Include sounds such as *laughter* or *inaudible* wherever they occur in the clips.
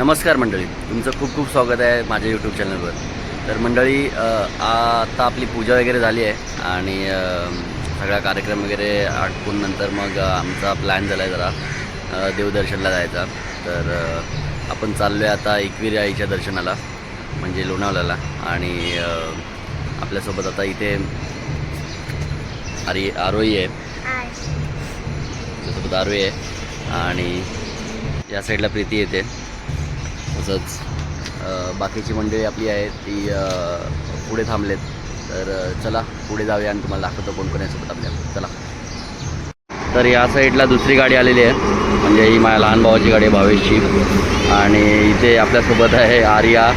नमस्कार मंडळी. तुमचं खूप खूप स्वागत आहे माझ्या यूट्यूब चॅनलवर तर मंडळी आता आपली पूजा वगैरे झाली आहे आणि सगळा कार्यक्रम वगैरे आटपून नंतर मग आमचा प्लॅन झाला आहे जरा देवदर्शनला जायचा. तर आपण चाललो आहे आता एकविरी आईच्या दर्शनाला म्हणजे लोणावळ्याला. आणि आपल्यासोबत आता इथे आरी आरोही आहे. त्याच्यासोबत आरोही आहे. आणि या साईडला प्रीती येते. तसंच बाकीची मंडळी आपली आहे ती पुढे थांबलेत. तर चला पुढे जाऊया आणि तुम्हाला दाखवतो कोण कोण आहे सोबत आपल्या. चला. तर या साईडला दुसरी गाडी आलेली आहे. म्हणजे ही माझ्या लहान भावाची गाडी आहे भावेशची. आणि इथे आपल्यासोबत आहे आर्या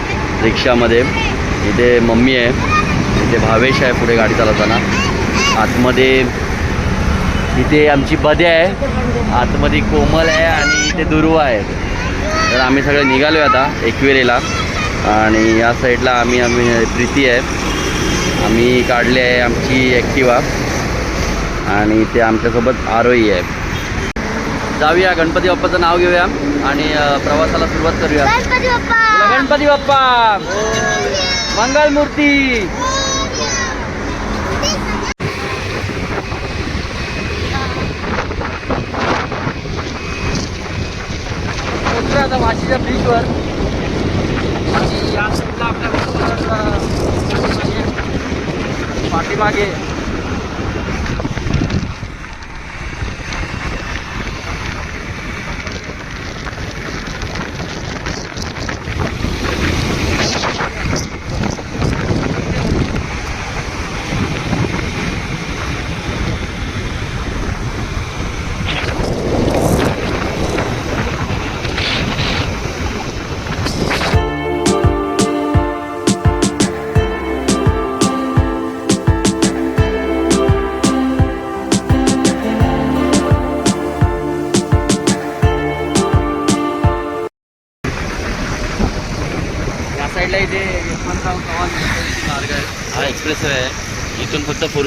रिक्षामध्ये. इथे मम्मी आहे. इथे भावेश आहे पुढे गाडी चालवताना. आतमध्ये इथे आमची बद्या आहे. आतमध्ये कोमल आहे आणि इथे दुर्वा आहे. तर आम्ही सगळे निघालो आहे आता एकविरेला. आणि या साईडला आम्ही आम्ही प्रीती आहे. आम्ही काढली आहे आमची ॲक्टिवा. आणि इथे आमच्यासोबत आरोही आहे. जाऊया गणपती बाप्पाचं नाव घेऊया. आणि प्रवासाला सुरुवात करूया. गणपती बाप्पा! गणपती आता वाशीच्या ब्रिजवर आणि या साईडला आपल्या पाठीमागे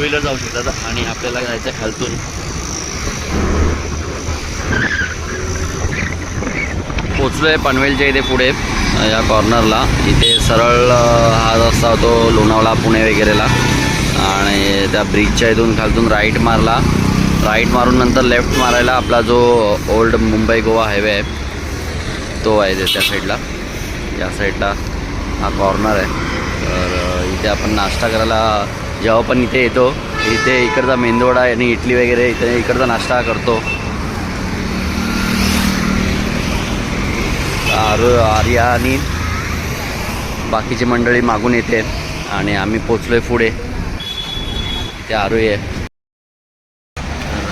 व्हीलर जाऊ शकतात आणि आपल्याला जायचं आहे खालतून. पोचलो आहे पनवेलच्या इथे पुढे या कॉर्नरला इथे सरळ हा रस्ता होतो लोणावळा पुणे वगैरेला. आणि त्या ब्रिजच्या इथून खालतून राईट मारला. राईट मारून नंतर लेफ्ट मारायला आपला जो ओल्ड मुंबई गोवा हायवे आहे तो आहे ते त्या साईडला या साईडला हा कॉर्नर आहे. तर इथे आपण नाश्ता करायला जेव्हा पण इथे येतो इथे इकडचा मेंदोडा आणि इडली वगैरे इथे इकडचा नाश्ता करतो. आर आर्या आणि बाकीची मंडळी मागून येते आणि आम्ही पोचलो आहे पुढे. ते आरू आहे.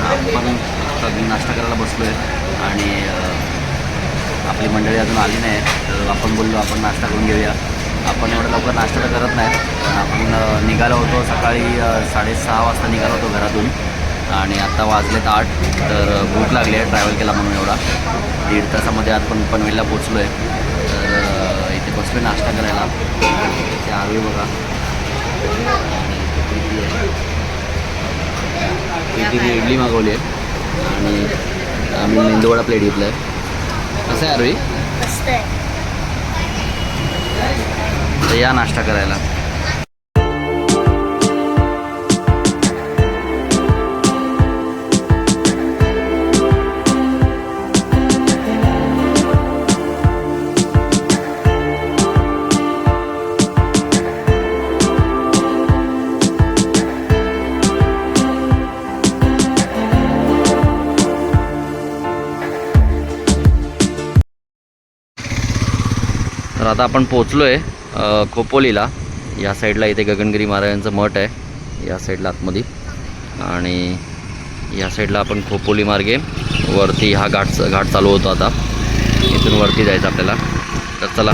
आपण आता नाश्ता करायला बसलो आहे आणि आपली मंडळी अजून आली नाही तर आपण बोललो आपण नाश्ता करून घेऊया. आपण एवढं लवकर नाश्ता तर करत नाही पण आपण निघालो होतो सकाळी साडेसहा वाजता निघालो होतो घरातून. आणि आत्ता वाजलेत आठ तर भूक लागली आहे ट्रॅव्हल केला म्हणून एवढा. दीड तासामध्ये आपण पनवेलला पोचलो आहे तर इथे बसलो नाश्ता करायला. ते आरोही बघा. इथे इडली मागवली आहे. आणि आम्ही मेंदूवडा प्लेट घेतला आहे कसं आहे आरोही? तर या नाश्ता करायला. आता आपण पोचलो आहे खोपोलीला. या साईडला इथे गगनगिरी महाराजांचं मठ आहे या साईडला आतमध्ये. आणि या साईडला आपण खोपोली मार्गे वरती हा घाट घाट चालू होतो आता. इथून वरती जायचं आपल्याला. तर चला.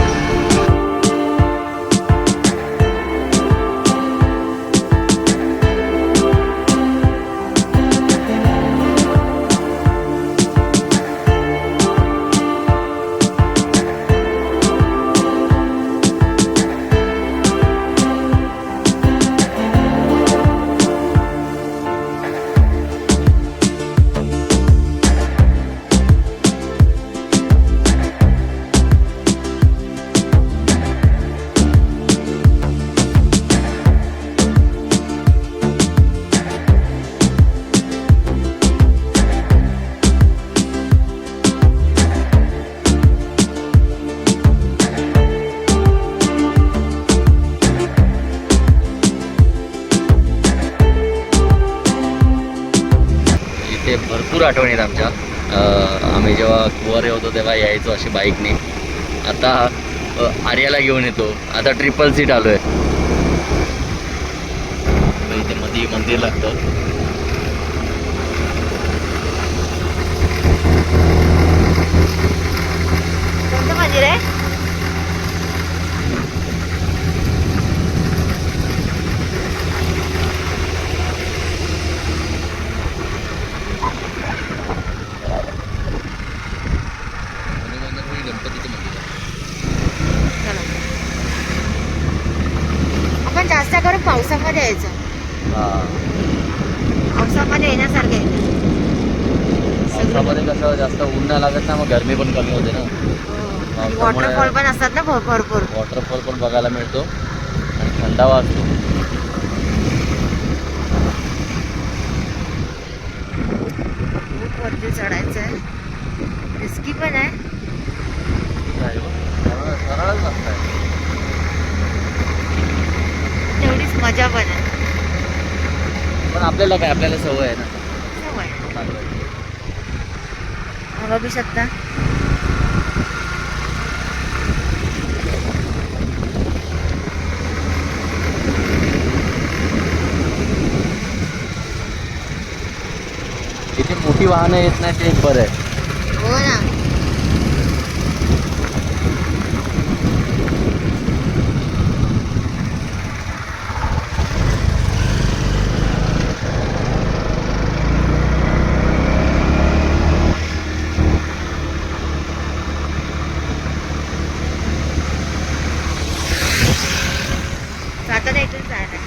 आठवणी आहेत आमच्या आम्ही जेव्हा कुवारे होतो तेव्हा यायचो अशी बाईकने. आता आर्याला घेऊन येतो. आता ट्रिपल सीट आलो आहे इथे मध्ये मंदिर लागतं कोणतं मंदिर आहे गणपतीचं मंदिर चला आपण जास्त करून पावसामध्ये यायचं पावसामध्ये येण्यासारखं आहे पावसामध्ये कसं जास्त ऊन नाही लागत ना मग गरमी पण कमी होते ना पावसामुळे- वॉटरफॉल पण असतात ना भर- भरपूर वॉटरफॉल पण बघायला मिळतो आणि थंडावा असतो खूप वरती चढायचं आहे रिस्की पण आहे. तेवढीच मजा पण आहे. पण आपल्याला काय आपल्याला सवय आहे ना. सवय. बघू शकता इथे मोठी वाहनं येत नाही ते एक बरं आहे. हो ना जाताना इथून जायला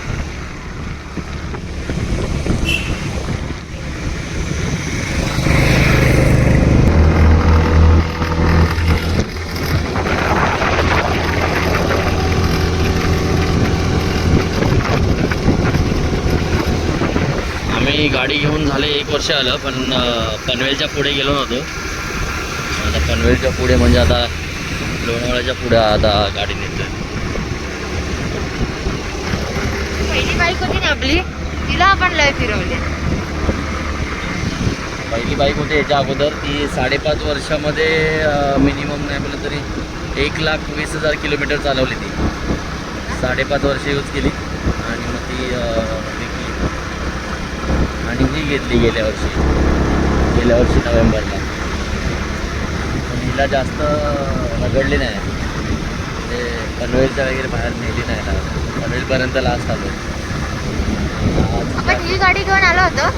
आम्ही गाडी घेऊन झाले एक वर्ष आलं पण पनवेलच्या पुढे गेलो नव्हतो. आता पनवेलच्या पुढे म्हणजे आता लोणावळ्याच्या पुढे आता गाडी नेतोय पहिली बाईक होती ना आपली? तिला आपण लय फिरवले. पहिली बाईक होती याच्या अगोदर. ती साडेपाच वर्षामध्ये मिनिमम नाही म्हटलं तरी एक लाख वीस हजार किलोमीटर चालवली ती. साडेपाच वर्ष यूज केली आणि मग ती अं, विकली ही घेतली गेल्या वर्षी. गेल्या वर्षी नोव्हेंबरला. पण हिला जास्त रगडली नाही. म्हणजे पनवेलच्या वगैरे बाहेर नेली नाही ना. पनवेलपर्यंत लास्ट आलो. आपण ही गाडी घेऊन आलो होतो.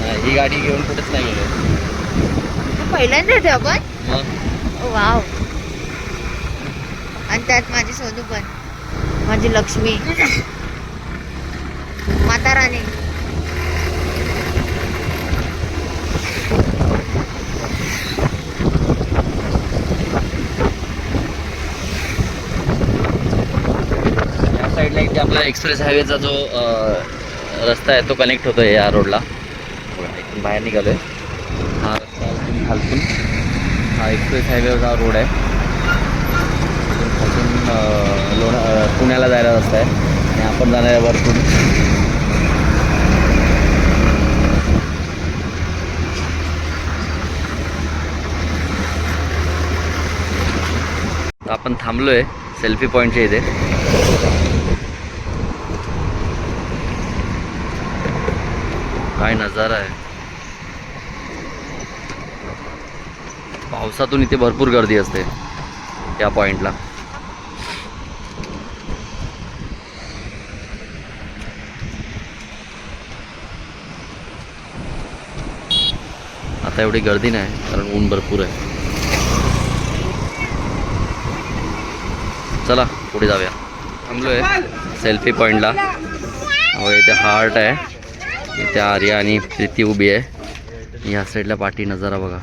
नाही, ही गाडी घेऊन कुठेच नाही गेलो. पहिल्यांदा येते आपण? मग? वाव. आणि त्यात माझी सोनू पण. माझी लक्ष्मी. *laughs* माता राणी या साईडला इथे आपला एक्सप्रेस हायवेचा जो रस्ता आहे तो कनेक्ट होतो या रोडला इथून बाहेर निघालो आहे हा रस्ता खालतून. हा एक्सप्रेस हायवेचा रोड आहे. खालतून लोणा पुण्याला जायला रस्ता आहे. आणि आपण जाणार आहे वरतून. आपण थांबलो आहे सेल्फी पॉईंटच्या इथे. काय नजारा आहे. पावसातून इथे भरपूर गर्दी असते त्या पॉइंटला आता एवढी गर्दी नाही कारण ऊन भरपूर आहे. चला पुढे जाऊया. थांबलो आहे सेल्फी पॉईंटला हो इथे हार्ट आहे. इथे आर्या आणि प्रीती उभी आहे. या साईडला पाठी नजारा बघा.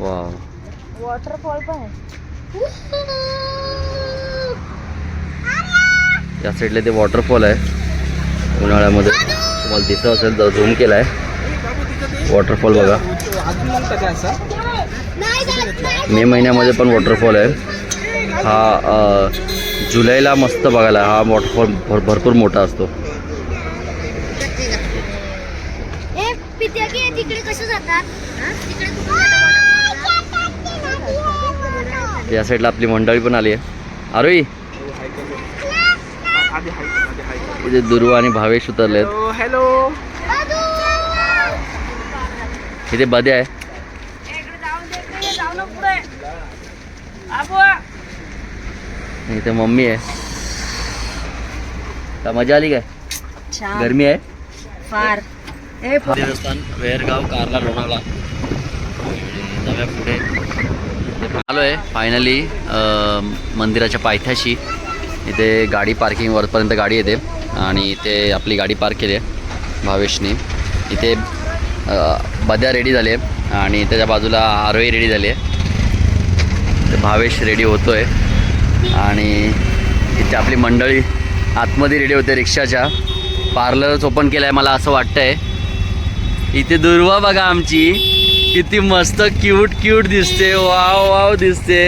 वा वॉटरफॉल पण या साईडला ते वॉटरफॉल आहे. उन्हाळ्यामध्ये तुम्हाला दिसत असेल तर झूम केला आहे वॉटरफॉल बघा. मे महिन्यामध्ये पण वॉटरफॉल आहे. हा जुलैला मस्त बघायला. हा वॉटरफॉल भर भरपूर मोठा असतो. या साईडला आपली मंडळी पण आली आहे. आरोही? इथे दुर्वा आणि भावेश उतरले आहेत हॅलो इथे बदे आहे. इथे मम्मी आहे. का मजा आली काय? गरमी आहे? फार. देवस्थान वेरगाव कारला लोणावळा. नव्या पुढे. आलो आहे फायनली मंदिराच्या पायथ्याशी. इथे गाडी पार्किंग वरपर्यंत गाडी येते. आणि इथे आपली गाडी पार्क केली आहे भावेशनी. इथे बद्या रेडी झाली आहे. आणि त्याच्या बाजूला आरोही रेडी झाली आहे. भावेश रेडी होतो आहे आणि इथे आपली मंडळी आतमध्ये रेडी होते रिक्षाच्या. पार्लरच ओपन केलं आहे मला असं वाटतं आहे इथे दुर्वा बघा आमची. किती मस्त क्यूट क्यूट दिसते. वाव वाव दिसते.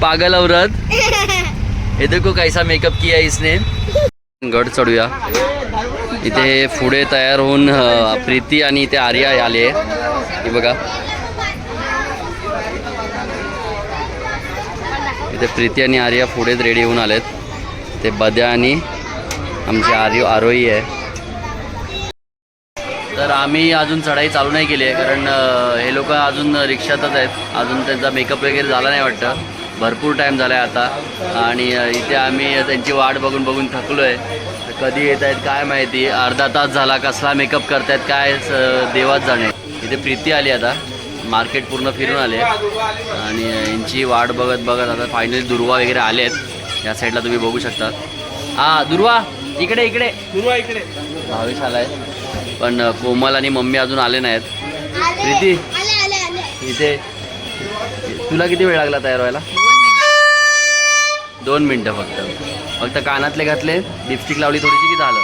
पागल औरत. हे देखो कैसा मेकअप किया इसने. गड चढूया. इथे पुढे तयार होऊन प्रीती आणि इथे आर्या आले. हे बघा. इथे प्रीती आणि आर्या पुढेच रेडी होऊन आलेत. ते बद्या आणि आमचे आर्य आरोही आहे. तर आम्ही अजून चढाई चालू नाही केली आहे कारण हे लोक अजून रिक्षातच आहेत. अजून त्यांचा मेकअप वगैरे झाला नाही वाटतं. भरपूर टाईम झाला आहे आता. आणि इथे आम्ही त्यांची वाट बघून बघून थकलो आहे तर कधी येत आहेत काय माहिती? अर्धा तास झाला कसला मेकअप करतायत काय देवाच जाणे. इथे प्रीती आली आता. मार्केट पूर्ण फिरून आले आणि यांची वाट बघत बघत आता फायनली दुर्वा वगैरे आले आहेत. या साईडला तुम्ही बघू शकता. हा दुर्वा! इकडे इकडे! दुर्वा इकडे. भावेश आलाय. पण कोमल आणि मम्मी अजून आले नाहीत. प्रीती? इथे. तुला किती वेळ लागला तयार व्हायला? दोन मिनटं. फक्त. फक्त कानातले घातले लिपस्टिक लावली थोडीशी की झालं?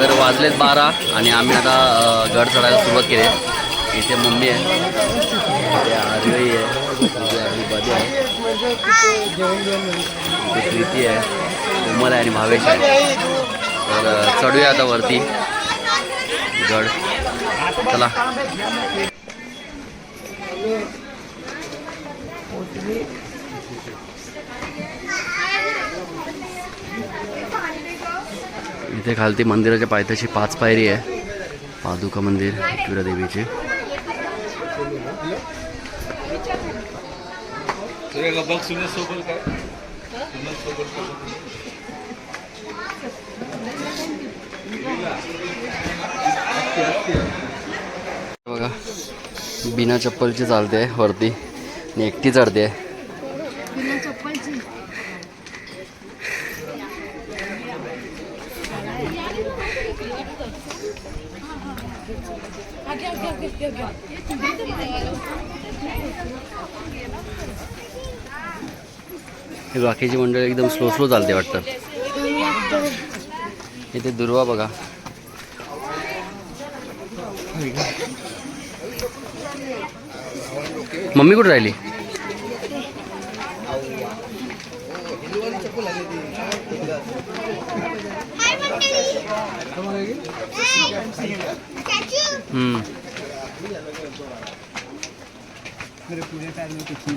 तर वाजलेत बारा आणि आम्ही आता गड चढायला सुरुवात केली. इथे मम्मी आहे. इथे आर्यही आहे. प्रीती आहे. कोमल आहे आणि भावेश आहे. तर चढूया आता वरती. गड चला। इथे खालती मंदिराच्या पायथ्याशी पाच पायरी आहे. पादुका मंदिर देवीची. बघ सुने सोबत काय? बिना चप्पलची चालते वरती. आणि एकटी चढते. हे बाकीची मंडळी एकदम स्लो स्लो चालते वाटतं. इथे दुर्वा बघा. मम्मी कुठे राहिली?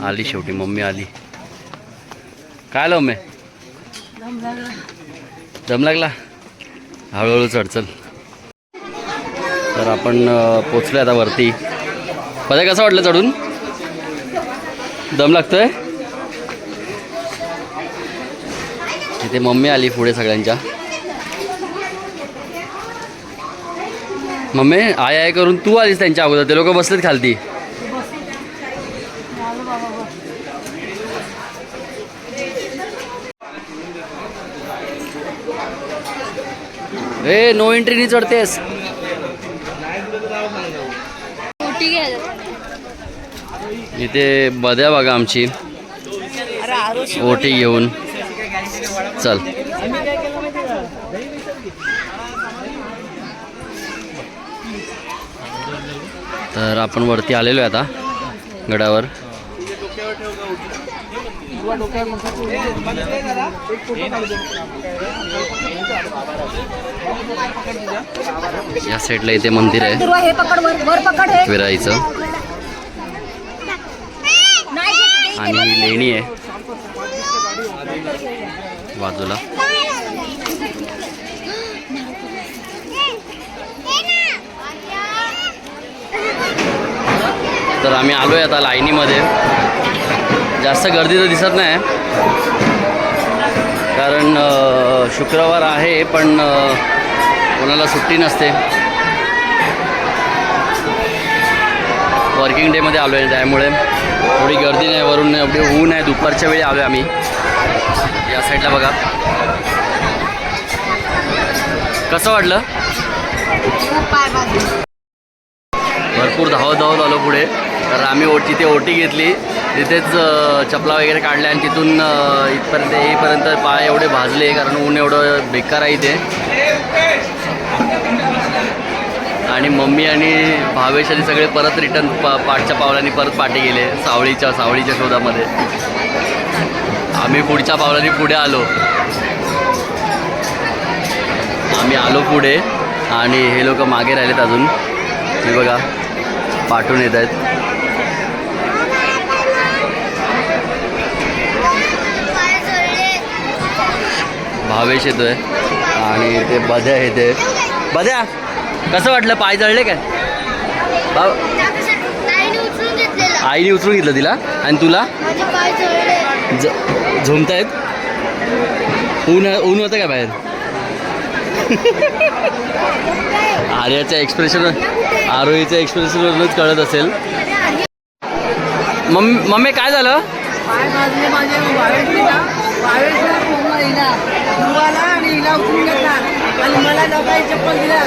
आली शेवटी मम्मी आली. काय आलं मम्मी? दम लागला. हळूहळू चढचल तर आपण पोचलो पोचलोय आता वरती. पता कसं वाटलं चढून? दम लागतोय? इथे मम्मी आली पुढे सगळ्यांच्या. मम्मी आय आय करून तू आलीस त्यांच्या अगोदर. ते लोक बसलेत खालती. ए नो एंट्रीनी चढतेस मोठी घ्या इथे बद्या बघा आमची. ओटी घेऊन. चल. तर आपण वरती आलेलो आहे आता गडावर. या साईडला इथे मंदिर आहे. विराईचं नाही घेत, आणि ही लेणी आहे. बाजूला. तर आम्ही आलो आहे आता लाईनीमध्ये. जास्त गर्दी तर दिसत नाही. कारण शुक्रवार आहे पण कोणाला सुट्टी नसते. वर्किंग डेमध्ये आलो आहे त्यामुळे. थोडी गर्दी नाही वरून एवढी ऊन आहे दुपारच्या वेळी आलो आम्ही. या साईडला बघा. कसं वाटलं? भरपूर धावत धावत आलो पुढे. तर आम्ही ओ तिथे ओटी घेतली तिथेच चपला वगैरे काढल्या आणि तिथून इथपर्यंत येईपर्यंत पाय एवढे भाजले कारण ऊन एवढं बेकार आहे इथे. आणि मम्मी आणि भावेश आणि सगळे परत रिटर्न पा पाठच्या पावलांनी परत पाठी गेले सावळीच्या सावळीच्या शोधामध्ये. आम्ही पुढच्या पावलांनी पुढे आलो. आम्ही आलो पुढे आणि हे लोक मागे राहिलेत अजून. हे बघा पाठवून येत आहेत. भावेश येतोय आणि ते बध्या येते बध्या! कसं वाटलं? पाय जळले काय? आईने उचलून घेतलं तिला? आणि तुला? माझे पाय जळले. ज झोमतायत ऊन ऊन होतं का बाहेर? आर्याच्या एक्सप्रेशन आरोहीच्या एक्सप्रेशनवरूनच कळत असेल. मम्मी मम्मी काय झालं? आणि मला चप्पल दिला.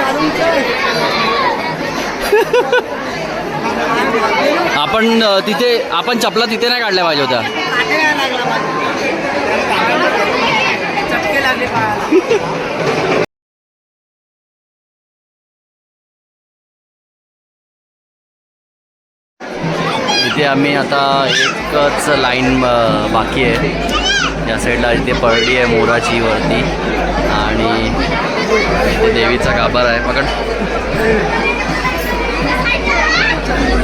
*laughs* आपण तिथे आपण चपला तिथे नाही काढल्या पाहिजे होत्या. इथे आम्ही आता एकच लाईन बाकी आहे. या साईडला इथे पडली आहे मोराची वरती. आणि इथे देवीचा गाभार आहे पकड.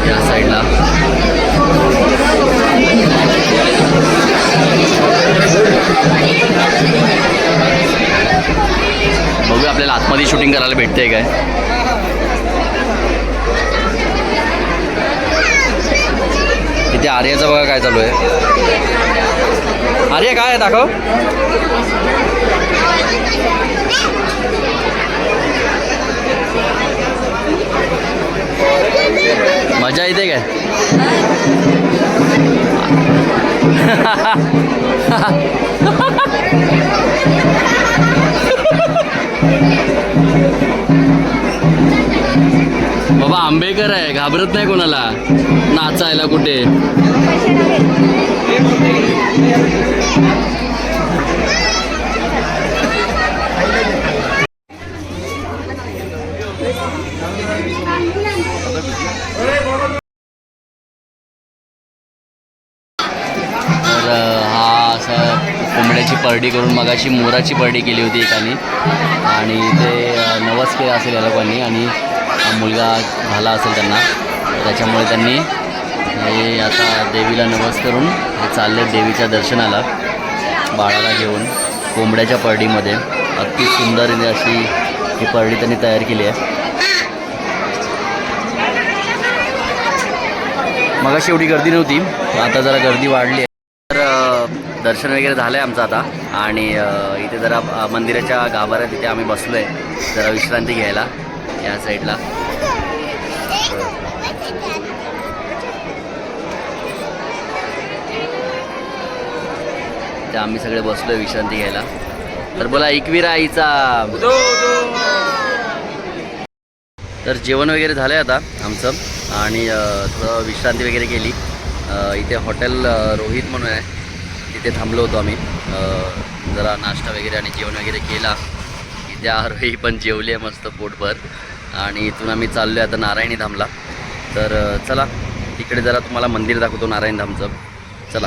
या साईडला. बघू आपल्याला आतमध्ये शूटिंग करायला भेटते काय. इथे आर्याचं बघा काय चालू आहे. अरे काय आहे दाखव. मजा येते काय? *laughs* आंबेकर आहे घाबरत नाही कोणाला. नाचायला कुठे? तर हा असा कोंबड्याची परडी करून मगाशी मोराची परडी केली होती एकाने. आणि ते नवस केलं असेल या लोकांनी आणि मुलगा झाला असेल त्यांना त्याच्यामुळे त्यांनी हे आता देवीला नवस करून हे चालले देवीच्या दर्शनाला बाळाला घेऊन कोंबड्याच्या परडीमध्ये. अति सुंदर अशी ही परडी त्यांनी तयार केली आहे. मगाशी एवढी गर्दी नव्हती आता जरा गर्दी वाढली आहे. तर दर्शन वगैरे झालं आहे आमचं आता. आणि इथे जरा मंदिराच्या गाभाऱ्यात इथे आम्ही बसलो आहे जरा विश्रांती घ्यायला. या साईडला. ते आम्ही सगळे बसलो आहे विश्रांती घ्यायला. तर बोला एकवीरा आईचा. तर जेवण वगैरे झालं आहे आता आमचं. आणि थोडं विश्रांती वगैरे केली. इथे हॉटेल रोहित म्हणून आहे. तिथे थांबलो होतो आम्ही. जरा नाश्ता वगैरे आणि जेवण वगैरे केला. इथे आरोही पण जेवली मस्त पोटभर. आणि इथून आम्ही चाललो आहे आता नारायणी धामला. तर चला तिकडे जरा तुम्हाला मंदिर दाखवतो नारायण धामचं. चला.